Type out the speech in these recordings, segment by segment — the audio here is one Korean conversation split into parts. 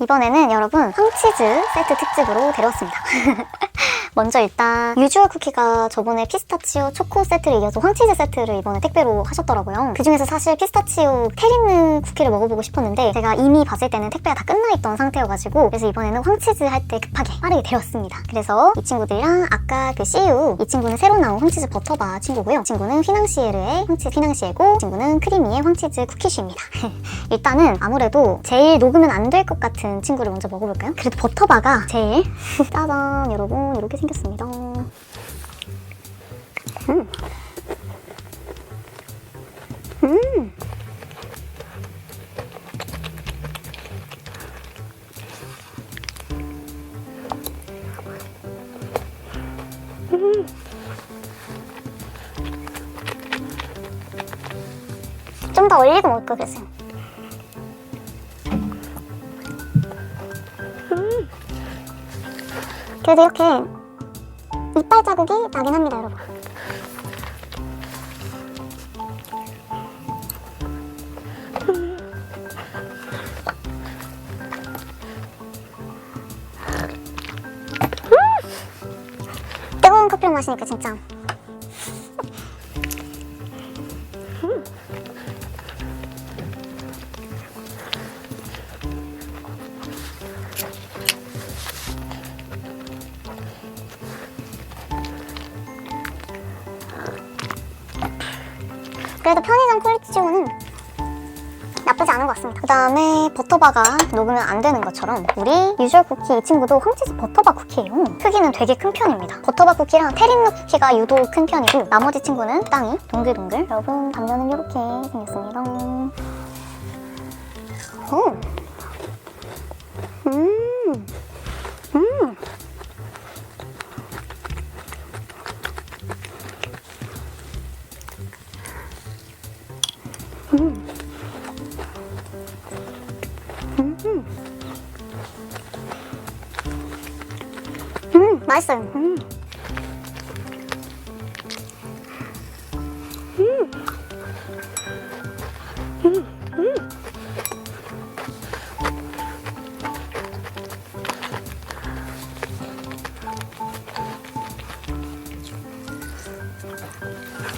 이번에는 여러분 황치즈 세트 특집으로 데려왔습니다. 먼저 일단 유주얼 쿠키가 저번에 피스타치오 초코 세트를 이어서 황치즈 세트를 이번에 택배로 하셨더라고요. 그중에서 사실 피스타치오 테리느 쿠키를 먹어보고 싶었는데 제가 이미 봤을 때는 택배가 다 끝나있던 상태여가지고 그래서 이번에는 황치즈 할 때 급하게 빠르게 데려왔습니다. 그래서 이 친구들이랑 아까 그 CU 이 친구는 새로 나온 황치즈 버터바 친구고요. 이 친구는 휘낭시에르의 황치즈 휘낭시에고 이 친구는 크리미의 황치즈 쿠키슈입니다. 일단은 아무래도 제일 녹으면 안 될 것 같은 친구를 먼저 먹어볼까요? 그래도 버터바가 제일 짜잔 여러분 이렇게 생겼습니다. 음. 음. 좀더 얼리고 먹을 걸 그랬어요. 음. 그래도 이렇게 이빨 자국이 나긴 합니다, 여러분. 음. 뜨거운 커피를 마시니까 진짜 그래도 편의점 퀄리티 치고는 나쁘지 않은 것 같습니다. 그 다음에 버터바가 녹으면 안 되는 것처럼 우리 유주얼 쿠키 이 친구도 황치즈 버터바 쿠키예요. 크기는 되게 큰 편입니다. 버터바 쿠키랑 테린누 쿠키가 유독 큰 편이고 나머지 친구는 땅이 동글동글. 여러분 단면은 이렇게 생겼습니다. 오. 맛있어요. 음. 음. 음, 음.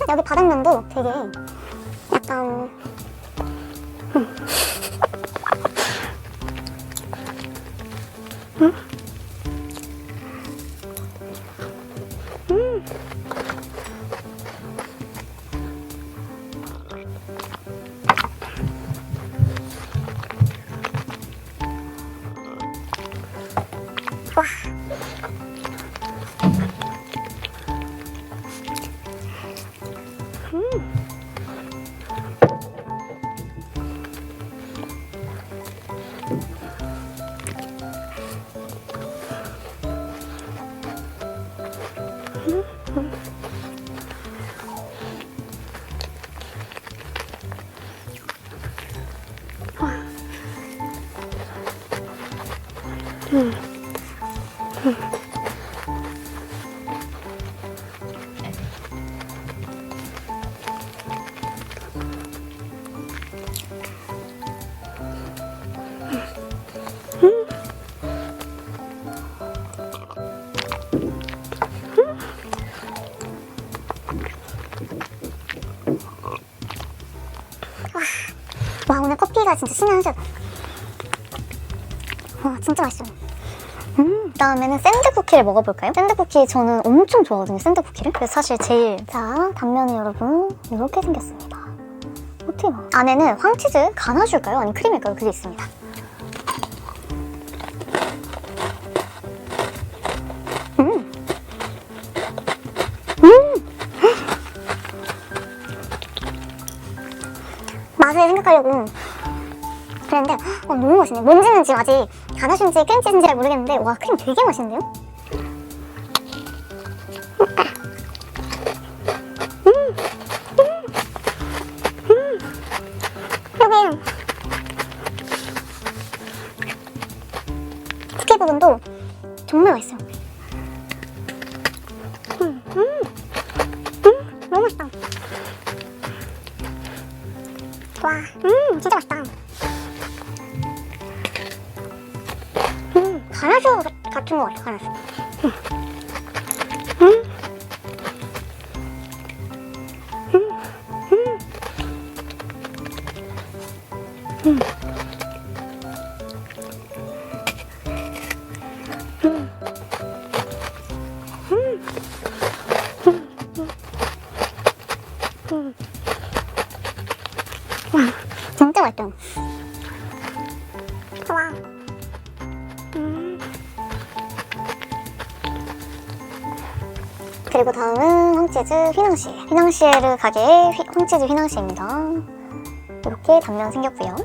여기 바닥면도 되게 약간 와 오늘 커피가 진짜 신의 한 샷. 와 진짜 맛있어요. 음, 그다음에는 샌드 쿠키를 먹어볼까요? 샌드 쿠키 저는 엄청 좋아하거든요. 샌드 쿠키를. 그래서 사실 제일 자 단면은 여러분 이렇게 생겼습니다. 어떻게 봐? 안에는 황치즈 가나줄까요? 아니면 크림일까요? 그게 있습니다. 음. 맛을 생각하려고 그랬는데 어, 너무 맛있네. 뭔지는 지금 아직 가나쉬인지 크림치즈인지 잘 모르겠는데 와 크림 되게 맛있는데요? 여기 쿠키 부분도 정말 맛있어요. 음, 음, 음, 너무 맛있다. 와, 음, 진짜 맛있다. 가나슈 같은 거 같아, 가나슈. 진짜 맛있다. 와. 그리고 다음은 황치즈 휘낭시에. 휘낭시에르 가게의 휘- 황치즈 휘낭시에입니다. 이렇게 단면 생겼고요.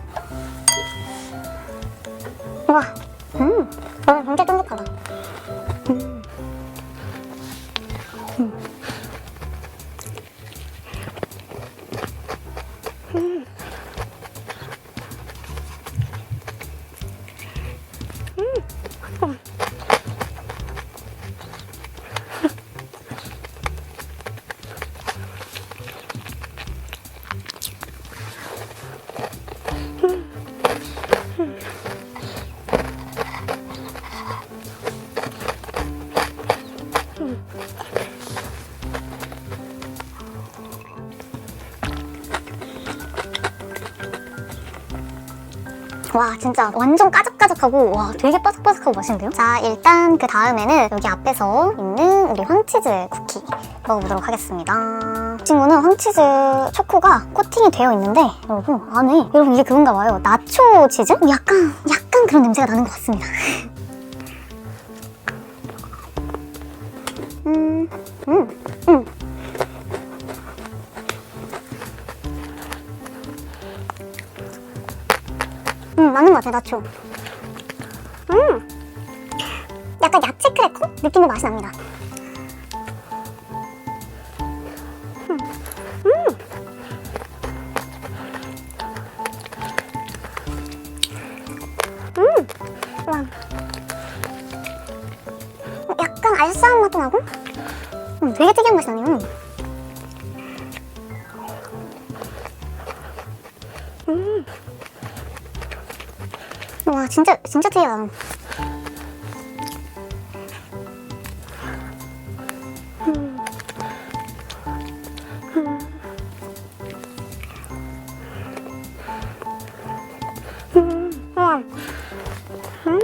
와 진짜 완전 까적까적하고 와 되게 바삭바삭하고 맛있는데요? 자 일단 그 다음에는 여기 앞에서 있는 우리 황치즈 쿠키 먹어보도록 하겠습니다 이 친구는 황치즈 초코가 코팅이 되어 있는데 여러분 안에 여러분 이게 그건가 봐요 나초 치즈? 약간 약간 그런 냄새가 나는 것 같습니다 음, 음, 맞는 것 같아, 나초. 음! 약간 야채 크래커? 느낌의 맛이 납니다. 음. 음! 어, 약간 알싸한 맛도 나고, 음, 되게 특이한 맛이 나네요. 와 진짜 진짜 특이하다. 와. 음.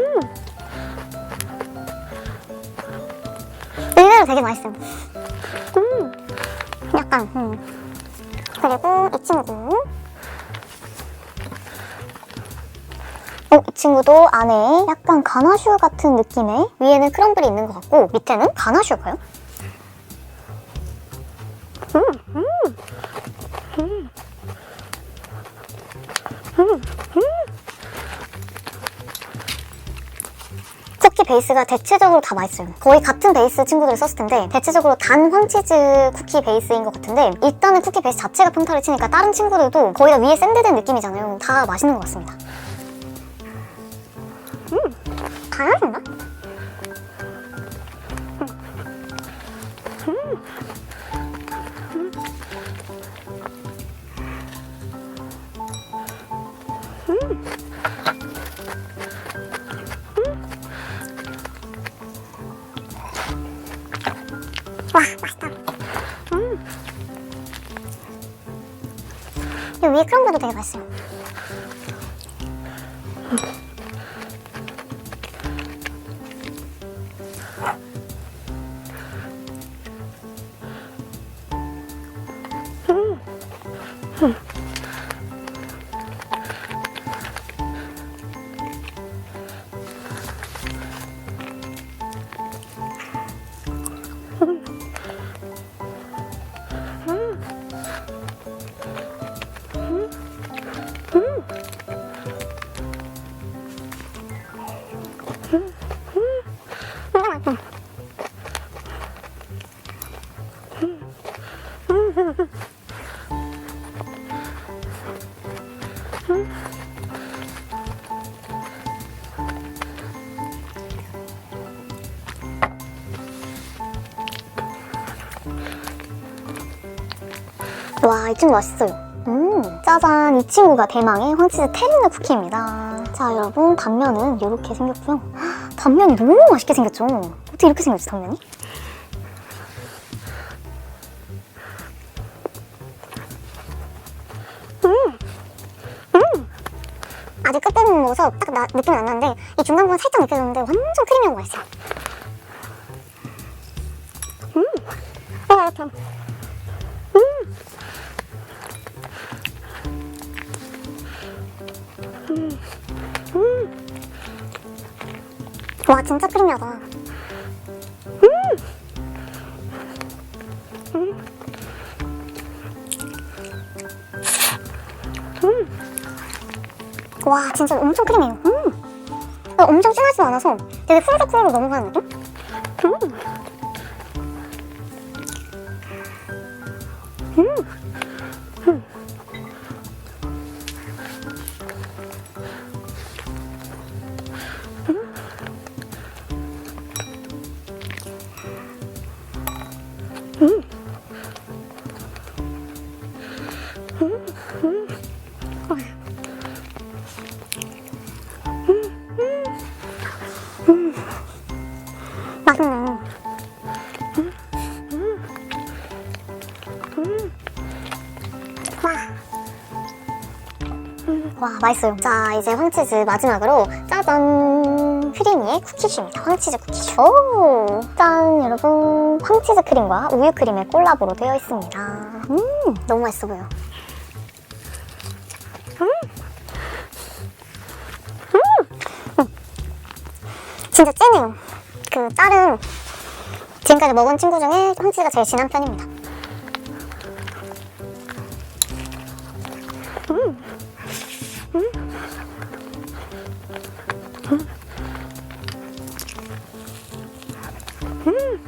의외로 되게 맛있어요. 음. 약간 음. 그리고 이 친구 어, 이 친구도 안에 약간 가나슈 같은 느낌의 위에는 크럼블이 있는 것 같고 밑에는 가나슈일까요? 음, 음. 쿠키 베이스가 대체적으로 다 맛있어요. 거의 같은 베이스 친구들을 썼을 텐데 대체적으로 단 황치즈 쿠키 베이스인 것 같은데 일단은 쿠키 베이스 자체가 평타를 치니까 다른 친구들도 거의 다 위에 샌드된 느낌이잖아요. 다 맛있는 것 같습니다. 가나슈인가? 와 맛있다. 음. 이 위에 크럼블도 되게 맛있어요. う。 와, 이 친구 맛있어요. 음, 짜잔. 이 친구가 대망의 황치즈 테리너 쿠키입니다. 자, 여러분, 단면은 이렇게 생겼고요. 단면이 너무 맛있게 생겼죠? 어떻게 이렇게 생겼지, 단면이? 아직 끝부분 먹어서 딱 나, 느낌은 안 나는데 이 중간 부분 살짝 느껴졌는데 완전 크리미하고 맛있어요. 음, 와, 이렇게. 와, 진짜 크리미하다. 음, 음. 와 진짜 엄청 크리미해요 음. 어, 엄청 진하지도 않아서 되게 후루룩후루룩 넘어가는 느낌? 맛있네. 음, 음, 음. 와. 음, 와, 맛있어요. 자, 이제 황치즈 마지막으로 짜잔! 크리미의 쿠키슈입니다. 황치즈 쿠키슈. 오! 짠, 여러분. 황치즈 크림과 우유 크림의 콜라보로 되어 있습니다. 음, 너무 맛있어 보여. 진짜 찐해요. 그 다른 지금까지 먹은 친구 중에 황치가 제일 진한 편입니다. 음. 음. 음.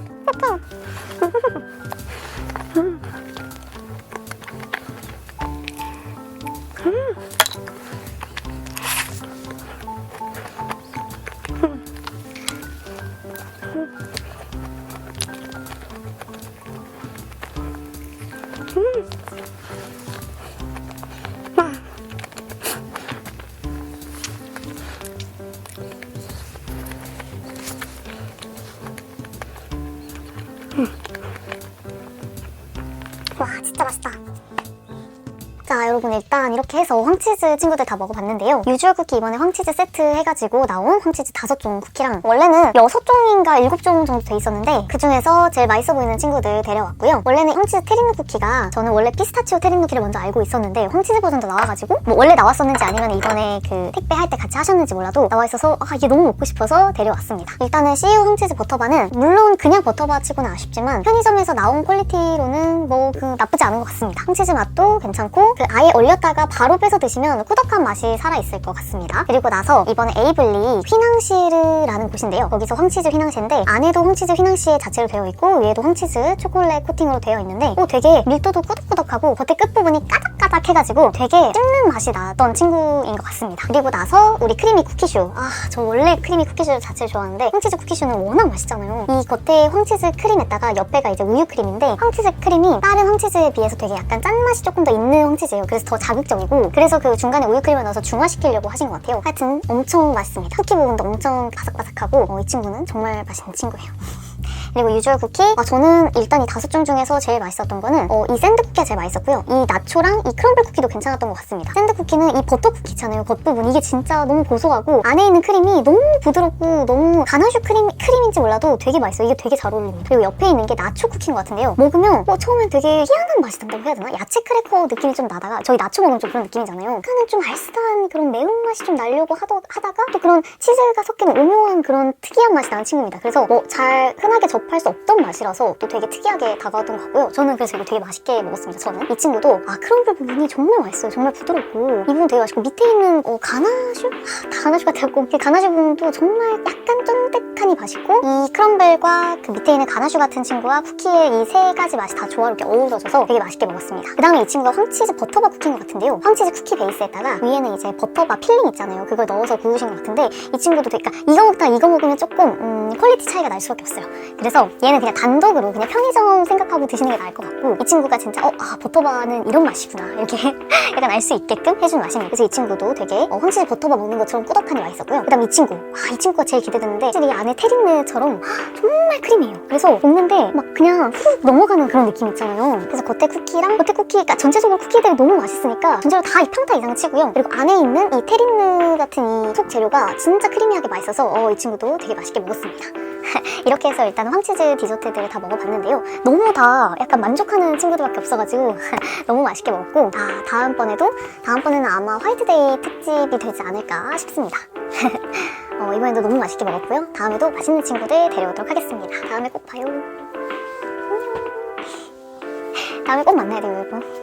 일단 이렇게 해서 황치즈 친구들 다 먹어봤는데요. 유주얼 쿠키 이번에 황치즈 세트 해가지고 나온 황치즈 다섯 종 쿠키랑 원래는 여섯 종인가 일곱 종 정도 돼 있었는데 그 중에서 제일 맛있어 보이는 친구들 데려왔고요. 원래는 황치즈 테리누 쿠키가 저는 원래 피스타치오 테리누 쿠키를 먼저 알고 있었는데 황치즈 버전도 나와가지고 뭐 원래 나왔었는지 아니면 이번에 그 택배 할 때 같이 하셨는지 몰라도 나와 있어서 아 이게 너무 먹고 싶어서 데려왔습니다. 일단은 CU 황치즈 버터바는 물론 그냥 버터바 치고는 아쉽지만 편의점에서 나온 퀄리티로는 뭐 그 나쁘지 않은 것 같습니다. 황치즈 맛도 괜찮고 그 아예 얼렸다가 바로 빼서 드시면 꾸덕한 맛이 살아있을 것 같습니다. 그리고 나서 이번에 에이블리 휘낭시르라는 곳인데요. 거기서 황치즈 휘낭시인데 안에도 황치즈 휘낭시 자체로 되어 있고 위에도 황치즈 초콜릿 코팅으로 되어 있는데 오 되게 밀도도 꾸덕꾸덕하고 겉에 끝부분이 까닥 까닥 해가지고 되게 씹는 맛이 나던 친구인 것 같습니다. 그리고 나서 우리 크리미 쿠키슈 아 저 원래 크리미 쿠키슈 자체를 좋아하는데 황치즈 쿠키슈는 워낙 맛있잖아요. 이 겉에 황치즈 크림에다가 옆에가 이제 우유 크림인데 황치즈 크림이 다른 황치즈에 비해서 되게 약간 짠맛이 조금 더 있는 황치즈예요. 그래서 더 자극적이고 그래서 그 중간에 우유 크림을 넣어서 중화시키려고 하신 것 같아요. 하여튼 엄청 맛있습니다. 쿠키 부분도 엄청 바삭바삭하고 어, 이 친구는 정말 맛있는 친구예요. 그리고 유주얼 쿠키 아, 저는 일단 이 다섯 종 중에서 제일 맛있었던 거는 어, 이 샌드 쿠키가 제일 맛있었고요. 이 나초랑 이 크럼블 쿠키도 괜찮았던 것 같습니다. 샌드 쿠키는 이 버터 쿠키 있잖아요 겉부분. 이게 진짜 너무 고소하고 안에 있는 크림이 너무 부드럽고 너무 가나슈 크림, 크림인지 몰라도 되게 맛있어요. 이게 되게 잘 어울립니다 그리고 옆에 있는 게 나초 쿠키인 것 같은데요. 먹으면 어, 처음엔 되게 희한한 맛이 난다고 해야 되나? 야채 크래커 느낌이 좀 나다가 저희 나초 먹으면 좀 그런 느낌이잖아요. 약간은 좀 알싸한 그런 매운맛이 좀 나려고 하더, 하다가 또 그런 치즈가 섞이는 오묘한 그런 특이한 맛이 나는 친구입니다. 그래서 뭐 잘 흔하게 접할 수 없던 맛이라서 또 되게 특이하게 다가왔던 것 같고요. 저는 그래서 이거 되게 맛있게 먹었습니다. 저는 이 친구도 아 크럼블 부분이 정말 맛있어요. 정말 부드럽고 이 부분 되게 맛있고 밑에 있는 어, 가나슈 아, 다 가나슈 같았고 그 가나슈 부분도 정말 약간 쫀득하니 맛있고 이 크럼블과 그 밑에 있는 가나슈 같은 친구와 쿠키의 이 세 가지 맛이 다 조화롭게 어우러져서 되게 맛있게 먹었습니다. 그 다음에 이 친구가 황치즈 버터바 쿠키인 것 같은데요. 황치즈 쿠키 베이스에다가 위에는 이제 버터바 필링 있잖아요. 그걸 넣어서 구우신 것 같은데 이 친구도 되게 그러니까 이거 먹다가 이거 먹으면 조금 음, 퀄리티 차이가 날 수밖에 없어요. 그래서 그래서 얘는 그냥 단독으로 그냥 편의점 생각하고 드시는 게 나을 것 같고 이 친구가 진짜 어, 아, 버터바는 이런 맛이구나 이렇게 약간 알 수 있게끔 해준 맛입니다. 그래서 이 친구도 되게 어, 황치즈 버터바 먹는 것처럼 꾸덕하니 맛있었고요. 그다음 이 친구, 아, 이 친구가 제일 기대되는데 확실히 이 안에 테린느처럼 정말 크림이에요. 그래서 먹는데 막 그냥 훅 넘어가는 그런 느낌 있잖아요. 그래서 겉에 쿠키랑 겉에 쿠키, 그러니까 전체적으로 쿠키들이 너무 맛있으니까 전체적으로 다이 평타 이상 치고요. 그리고 안에 있는 이 테린느 같은 이 속 재료가 진짜 크리미하게 맛있어서 어, 이 친구도 되게 맛있게 먹었습니다. 이렇게 해서 일단 황치즈 디저트들을 다 먹어봤는데요. 너무 다 약간 만족하는 친구들밖에 없어가지고 너무 맛있게 먹었고 아, 다음번에도 다음번에는 아마 화이트데이 특집이 되지 않을까 싶습니다. 어, 이번에도 너무 맛있게 먹었고요. 다음에도 맛있는 친구들 데려오도록 하겠습니다. 다음에 꼭 봐요. 안녕. 다음에 꼭 만나야 돼요, 여러분.